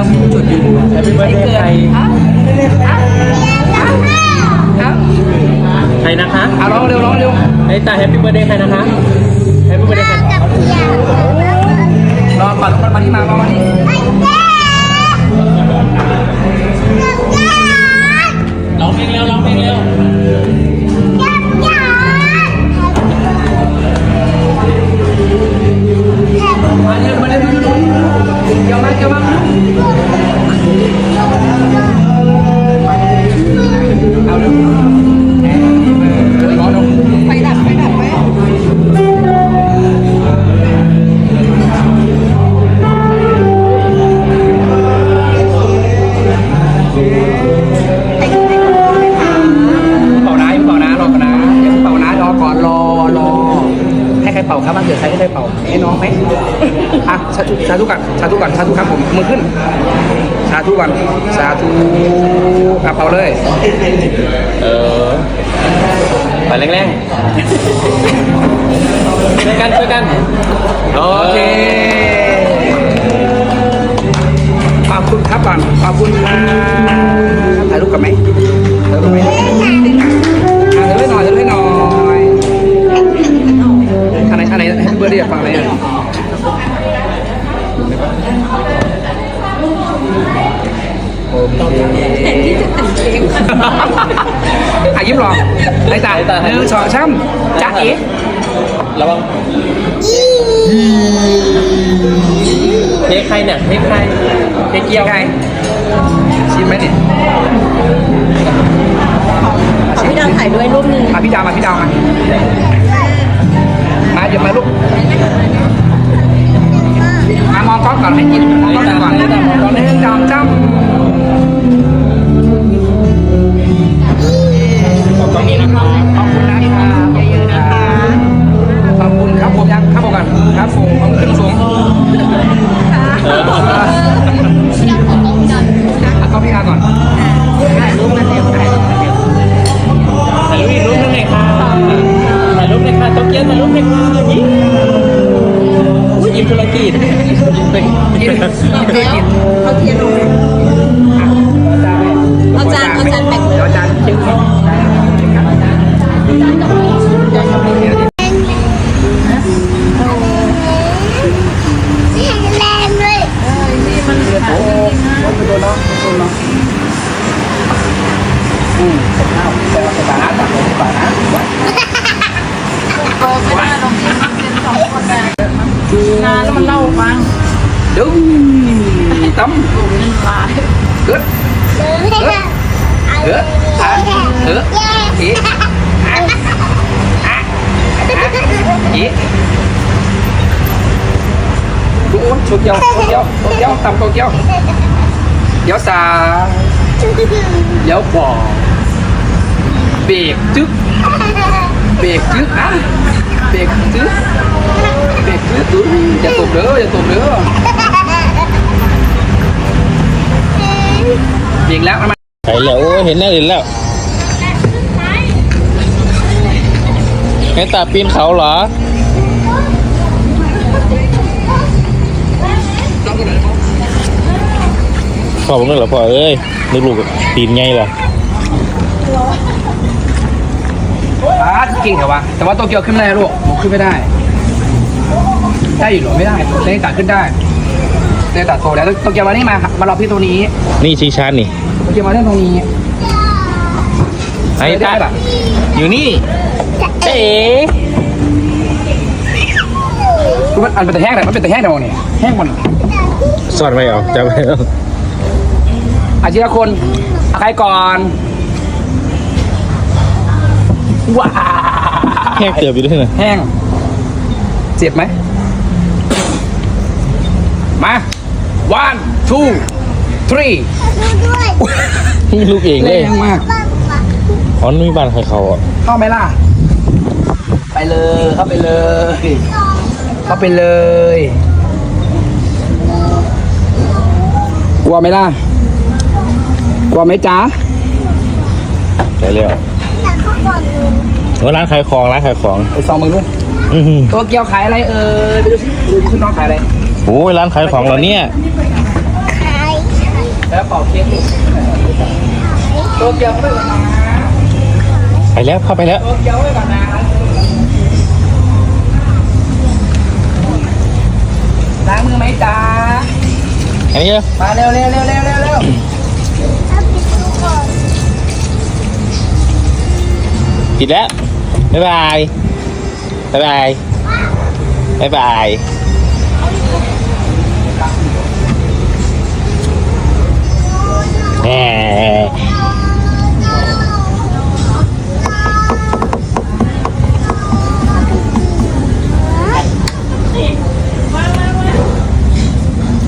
เรามีจุดยืนแฮปปี้เบิร์ดเดย์ใครครับใครนะคะเอาร้องเร็วร้องเร็วไอ้ตาแฮปปี้เบิร์ดเดย์ใครนะคะแฮปปี้เบิร์ดเดย์ใครรอก่อนมันมาที่มารอมานี่ เป่าครับบ้างเกิดใครให้ใครเป่าให้น้องไหมอะสาธุสาธุก่อนสาธุก่อนสาธุครับผมมือขึ้น สาธุก่อนสาธุอะเป่าเลย เออไปแรงๆช่วยกันช่วยกัน โอโอเคเคขอบคุณครับก่อนขอบคุณครับถ่ายรูปกันไหมถ่ายรูปกันไหม อันไหนให้เบอร์เดียฟังไหนอะโอเคอะยิ้มรอไอ้ตาหนึ่งสองสามจ๊ะเอ๋ระวังเค้กใครเนี่ยเค้กใครเค้กเกียวไงชิมไหมเนี่ยขอพี่ดาวถ่ายด้วยรูปหนึ่งมาพี่ดาวมาพี่ดาวมา มาหยุดมาลูกมามองกล้องก่อนให้กินมองกล้องก่อนมองกล้องหนึ่งจอม อุ้ยยิ้มธุรกิจยิ้มไปกินกินกินเอาเทียนลงเอาจานเอาจานแบ่งเลยเดี๋ยวจานชิ้นก่อนอื มข้าวแต่ว่าสถานะต่างกันสถานะงานแล้วมันเล่าฟังดึงต้มเกิดเกิดอะเกิดอีอะอะอีดูโตเกียวโตเกียวโตเกียวตำโตเกียวเดี๋ยวสาเดี๋ยวขวาเบรกจึ๊กเบรกจึ๊กอะเบรกจึ๊กเบรกจึ๊ก ดูอย่าตบเด้ออย่าตบเด้อเบรกแล้วมันใช่แล้วโอ้เห็นแน่เห็นแล้วไอ้ตาปีนเขาเหรอพ่อผมนึกเหรอพ่อเอ้ยนึกลูกตีนไงล่ะอ่าเก่งเหรอวะแต่ว่าโตเกียวขึ้นไม่ได้ลูกผมขึ้นไม่ได้ ได้อยู่เหรอไม่ได้เนตัดขึ้นได้เนตัดโตแล้วโตเกียวมานี่มา มารอพี่ตรงนี้นี่ชีชันนี่โตเกียวมาเล่นตรงนี้ไอ้ได้ตาปะอยู่นี่เจ๊คือมันอันเป็นแต่แห้งแต่มันเป็นแต่แห้งแต่วันนี้แห้งหมดสอดไม่ออกจำไม่ได้อาชีพละคนเอาใครก่อนว้าแค่เกือบอยู่ด้วยนะแห้งเจ็บไหม มา one two three ลูกเองแรเลยงมาก อ๋อนี่มีบ้านใครเขาอะเข้าไหมล่ะ ไปเลย เข้าไปเลย เข้าไปเลย กลัวไหมล่ะ กลัวไหมจ๊ะใช่แล้วว่าร้านขายของร้านขายของ ไปซองมึงด้วย อื้อหือตัวเกียวขายอะไรเอ่ยไปดูสิดูคุณน้องขายอะไรโอ้ยร้านขายของเหรอเนี่ยขแล้วเป่าเค้กลูกโตเกียวไปก่อนนะไปแล้วเข้าไปแล้วโตเกียวไปก่อนนะล้างมือไหมจ๊ะอันนี้เลยมาเร็วเร็วเร็วเร็วเร็วเร็วปิดแล้วบ๊ายบายบ๊ายบายบ๊ายบาย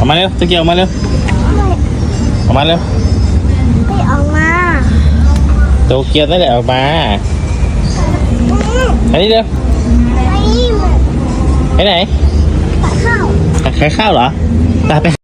ออกมาเร็วตะเกียบออกมาเร็วออกมาเร็วไม่ออกมาโตเกียวนั่นแหละออกมาอันนี้เร็วไม่เหมือนไปไหนปลาเข้าขายข้าวเหรอตาไป